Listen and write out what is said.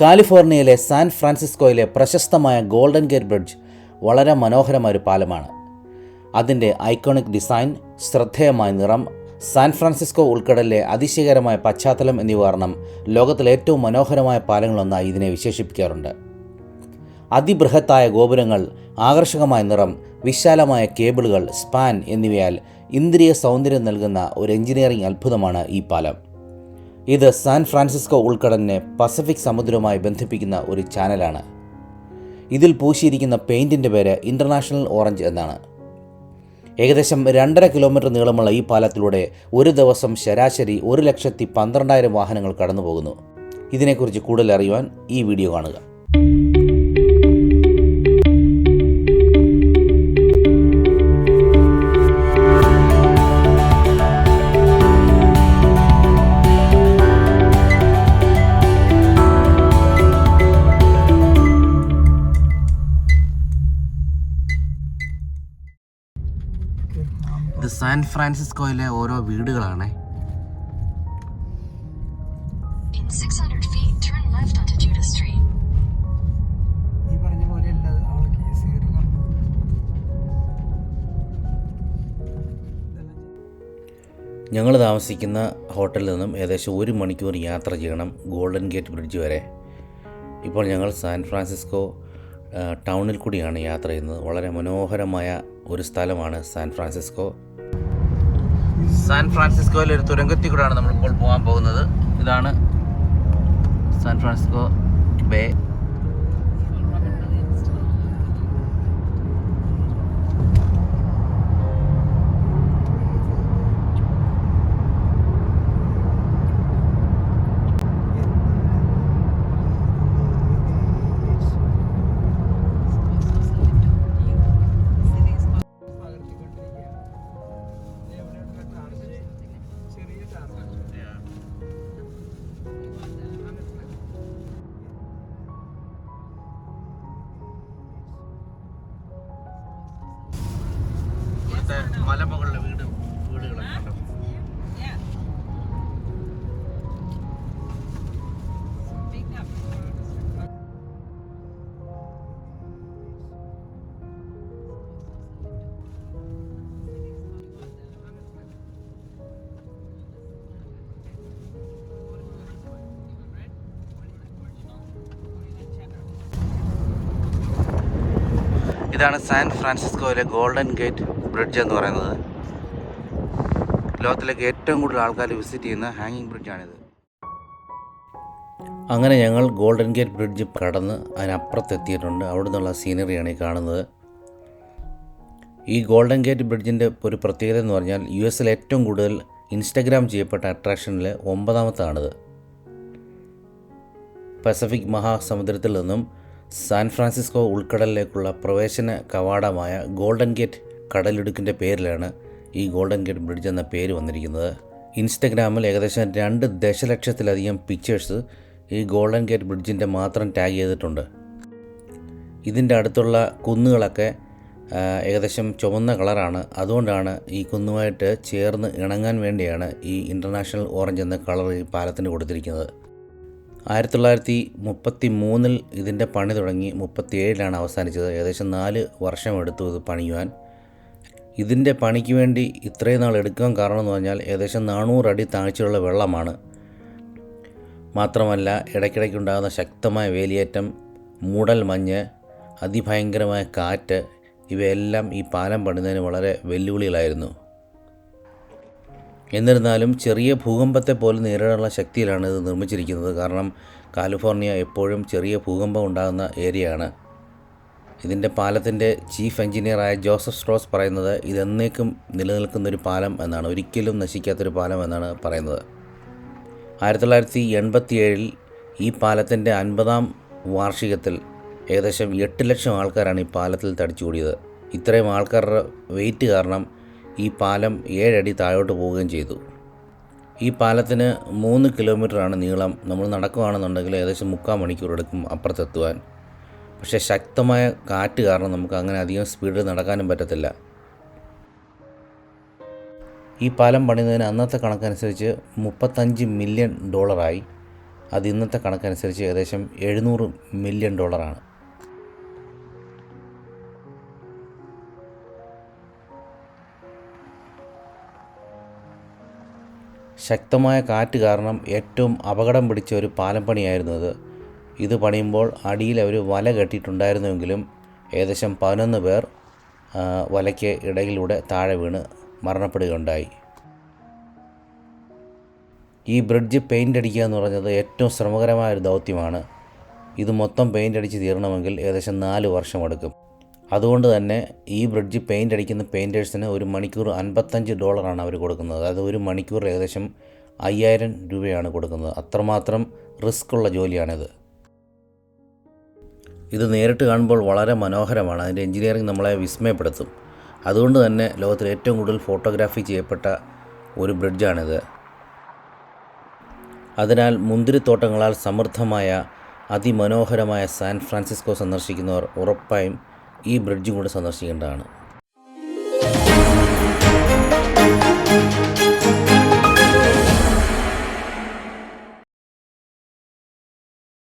കാലിഫോർണിയയിലെ സാൻ ഫ്രാൻസിസ്കോയിലെ പ്രശസ്തമായ golden gate bridge വളരെ മനോഹരമായ ഒരു പാലമാണ്. അതിന്റെ ഐക്കോണിക് ഡിസൈൻ ശ്രദ്ധേയമായ നിറം സാൻ ഫ്രാൻസിസ്കോ ഉൾക്കടലിലെ അതിശയകരമായ പശ്ചാത്തലം എന്നിവ കാരണം ലോകത്തിലെ ഏറ്റവും മനോഹരമായ പാലങ്ങളൊന്നായി ഇതിനെ വിശേഷിപ്പിക്കാറുണ്ട്. അതിബൃഹത്തായ ഗോപുരങ്ങൾ ആകർഷകമായ നിറം വിശാലമായ കേബിളുകൾ സ്പാൻ എന്നിവയാൽ ഇന്ദ്രിയ സൗന്ദര്യം നൽകുന്ന ഒരു എഞ്ചിനീയറിംഗ് അത്ഭുതമാണ് ഈ പാലം. ഇത് സാൻ ഫ്രാൻസിസ്കോ ഉൾക്കടലിനെ പസഫിക് സമുദ്രവുമായി ബന്ധിപ്പിക്കുന്ന ഒരു ചാനലാണ്. ഇതിൽ പൂശിയിരിക്കുന്ന പെയിന്റിന്റെ പേര് ഇന്റർനാഷണൽ ഓറഞ്ച് എന്നാണ്. ഏകദേശം രണ്ടര കിലോമീറ്റർ നീളമുള്ള ഈ പാലത്തിലൂടെ ഒരു ദിവസം ശരാശരി ഒരു ലക്ഷത്തി പന്ത്രണ്ടായിരം വാഹനങ്ങൾ കടന്നു പോകുന്നു ഇതിനെക്കുറിച്ച് കൂടുതൽ അറിയുവാൻ ഈ വീഡിയോ കാണുക. ഇത് സാൻ ഫ്രാൻസിസ്കോയിലെ ഓരോ വീടുകളാണ്. In 600 feet, turn left onto Judah Street. ഈ പറഞ്ഞ പോലെയല്ല അവൾ കേസ് കയറി വന്നത് ഞങ്ങൾ താമസിക്കുന്ന ഹോട്ടലിൽ നിന്നും ഏകദേശം ഒരു മണിക്കൂർ യാത്ര ചെയ്യണം ഗോൾഡൻ ഗേറ്റ് ബ്രിഡ്ജ് വരെ. ഇപ്പോൾ ഞങ്ങൾ സാൻ ഫ്രാൻസിസ്കോ ടൗണിൽ കൂടിയാണ് യാത്ര ചെയ്യുന്നത്. വളരെ മനോഹരമായ ഒരു സ്ഥലമാണ് സാൻ ഫ്രാൻസിസ്കോ. സാൻ ഫ്രാൻസിസ്കോയിലെ ഒരു തുരങ്കത്തിൽ കൂടെയാണ് നമ്മളിപ്പോൾ പോകാൻ പോകുന്നത്. ഇതാണ് സാൻ ഫ്രാൻസിസ്കോ ബേ. മലമുകളിലെ വീട് വീടുകളൊക്കെ ഉണ്ടോ? ഇതാണ് സാൻ ഫ്രാൻസിസ്കോയിലെ ഗോൾഡൻ ഗേറ്റ്. ബ്രിഡ്ജ് എന്ന് പറയുന്നത്. ലോകത്തിലേക്ക് ഏറ്റവും കൂടുതൽ ആൾക്കാർ വിസിറ്റ് ചെയ്യുന്ന ഹാങ്ങിങ് ബ്രിഡ്ജാണിത്. അങ്ങനെ ഞങ്ങൾ ഗോൾഡൻ ഗേറ്റ് ബ്രിഡ്ജ് കടന്ന് അതിനപ്പുറത്തെത്തിയിട്ടുണ്ട്. അവിടെ നിന്നുള്ള സീനറിയാണ് ഈ കാണുന്നത്. ഈ ഗോൾഡൻ ഗേറ്റ് ബ്രിഡ്ജിന്റെ ഒരു പ്രത്യേകത എന്ന് പറഞ്ഞാൽ യു എസിൽ ഏറ്റവും കൂടുതൽ ഇൻസ്റ്റഗ്രാം ചെയ്യപ്പെട്ട അട്രാക്ഷനിൽ ഒമ്പതാമത്താണിത്. പസഫിക് മഹാസമുദ്രത്തിൽ നിന്നും സാൻ ഫ്രാൻസിസ്കോ ഉൾക്കടലിലേക്കുള്ള പ്രവേശന കവാടമായ ഗോൾഡൻ ഗേറ്റ് കടലിടുക്കിന്റെ പേരിലാണ് ഈ ഗോൾഡൻ ഗേറ്റ് ബ്രിഡ്ജ് എന്ന പേര് വന്നിരിക്കുന്നത്. ഇൻസ്റ്റഗ്രാമിൽ ഏകദേശം രണ്ട് ദശലക്ഷത്തിലധികം പിക്ചേഴ്സ് ഈ ഗോൾഡൻ ഗേറ്റ് ബ്രിഡ്ജിന്റെ മാത്രം ടാഗ് ചെയ്തിട്ടുണ്ട്. ഇതിന്റെ അടുത്തുള്ള കുന്നുകളൊക്കെ ഏകദേശം ചുവന്ന കളറാണ്. അതുകൊണ്ടാണ് ഈ കുന്നുമായിട്ട് ചേർന്ന് ഇണങ്ങാൻ വേണ്ടിയാണ് ഈ ഇന്റർനാഷണൽ ഓറഞ്ച് എന്ന കളർ ഈ പാലത്തിന് കൊടുത്തിരിക്കുന്നത്. ആയിരത്തി തൊള്ളായിരത്തി മുപ്പത്തി മൂന്നിൽ ഇതിന്റെ പണി തുടങ്ങി. മുപ്പത്തി ഏഴിലാണ് അവസാനിച്ചത്. ഏകദേശം നാല് വർഷം എടുത്തു ഇത് പണിയുവാൻ. ഇതിന്റെ പണിക്ക് വേണ്ടി ഇത്രയും നാൾ എടുക്കാൻ കാരണം എന്ന് പറഞ്ഞാൽ ഏകദേശം നാനൂറ് അടി താഴ്ചയുള്ള വെള്ളമാണ്. മാത്രമല്ല ഇടയ്ക്കിടയ്ക്കുണ്ടാകുന്ന ശക്തമായ വേലിയേറ്റം മൂടൽ മഞ്ഞ് അതിഭയങ്കരമായ കാറ്റ് ഇവയെല്ലാം ഈ പാലം പണിതതിന് വളരെ വെല്ലുവിളികളായിരുന്നു. എന്നിരുന്നാലും ചെറിയ ഭൂകമ്പത്തെ പോലും നേരിടാനുള്ള ശക്തിയിലാണ് ഇത് നിർമ്മിച്ചിരിക്കുന്നത്. കാരണം കാലിഫോർണിയ എപ്പോഴും ചെറിയ ഭൂകമ്പം ഉണ്ടാകുന്ന ഏരിയയാണ്. ഇതിന്റെ പാലത്തിന്റെ ചീഫ് എഞ്ചിനീയറായ ജോസഫ് സ്ട്രോസ് പറയുന്നത് ഇതെന്നേക്കും നിലനിൽക്കുന്നൊരു പാലം എന്നാണ് ഒരിക്കലും നശിക്കാത്തൊരു പാലം എന്നാണ് പറയുന്നത്. ആയിരത്തി തൊള്ളായിരത്തി ഈ പാലത്തിന്റെ അൻപതാം വാർഷികത്തിൽ ഏകദേശം എട്ട് ലക്ഷം ആൾക്കാരാണ് ഈ പാലത്തിൽ തടിച്ചുകൂടിയത്. ഇത്രയും ആൾക്കാരുടെ വെയിറ്റ് കാരണം ഈ പാലം ഏഴടി താഴോട്ട് പോവുകയും ചെയ്തു. ഈ പാലത്തിന് മൂന്ന് കിലോമീറ്ററാണ് നീളം. നമ്മൾ നടക്കുകയാണെന്നുണ്ടെങ്കിൽ ഏകദേശം മുക്കാൽ മണിക്കൂർ എടുക്കും അപ്പുറത്തെത്തുവാൻ. പക്ഷേ ശക്തമായ കാറ്റ് കാരണം നമുക്ക് അങ്ങനെ അധികം സ്പീഡിൽ നടക്കാനും പറ്റത്തില്ല. ഈ പാലം പണിയുന്നതിന് അന്നത്തെ കണക്കനുസരിച്ച് മുപ്പത്തഞ്ച് മില്യൺ ഡോളറായി. അത് ഇന്നത്തെ കണക്കനുസരിച്ച് ഏകദേശം എഴുന്നൂറ് മില്യൺ ഡോളറാണ്. ശക്തമായ കാറ്റ് കാരണം ഏറ്റവും അപകടം പിടിച്ച ഒരു പാലം പണിയായിരുന്നു ഇത് ഇത് പണിയുമ്പോൾ അടിയിൽ അവർ വല കെട്ടിയിട്ടുണ്ടായിരുന്നുവെങ്കിലും ഏകദേശം പതിനൊന്ന് പേർ വലയ്ക്ക് ഇടയിലൂടെ താഴെ വീണ് മരണപ്പെടുകയുണ്ടായി. ഈ ബ്രിഡ്ജ് പെയിന്റ് അടിക്കുക എന്ന് പറഞ്ഞത് ഏറ്റവും ശ്രമകരമായ ഒരു ദൗത്യമാണ്. ഇത് മൊത്തം പെയിന്റ് അടിച്ച് തീരണമെങ്കിൽ ഏകദേശം നാല് വർഷമെടുക്കും. അതുകൊണ്ട് തന്നെ ഈ ബ്രിഡ്ജ് പെയിന്റ് അടിക്കുന്ന പെയിന്റേഴ്സിന് ഒരു മണിക്കൂർ അൻപത്തഞ്ച് ഡോളറാണ് അവർ കൊടുക്കുന്നത്. അതായത് ഒരു മണിക്കൂർ ഏകദേശം അയ്യായിരം രൂപയാണ് കൊടുക്കുന്നത്. അത്രമാത്രം റിസ്ക് ഉള്ള ജോലിയാണിത്. ഇത് നേരിട്ട് കാണുമ്പോൾ വളരെ മനോഹരമാണ്. അതിന്റെ എഞ്ചിനീയറിംഗ് നമ്മളെ വിസ്മയപ്പെടുത്തും. അതുകൊണ്ട് തന്നെ ലോകത്തിൽ ഏറ്റവും കൂടുതൽ ഫോട്ടോഗ്രാഫി ചെയ്യപ്പെട്ട ഒരു ബ്രിഡ്ജാണിത്. അതിനാൽ മുന്തിരിത്തോട്ടങ്ങളാൽ സമൃദ്ധമായ അതിമനോഹരമായ സാൻ ഫ്രാൻസിസ്കോ സന്ദർശിക്കുന്നവർ ഉറപ്പായും ഈ ബ്രിഡ്ജും കൂടെ സന്ദർശിക്കേണ്ടതാണ്.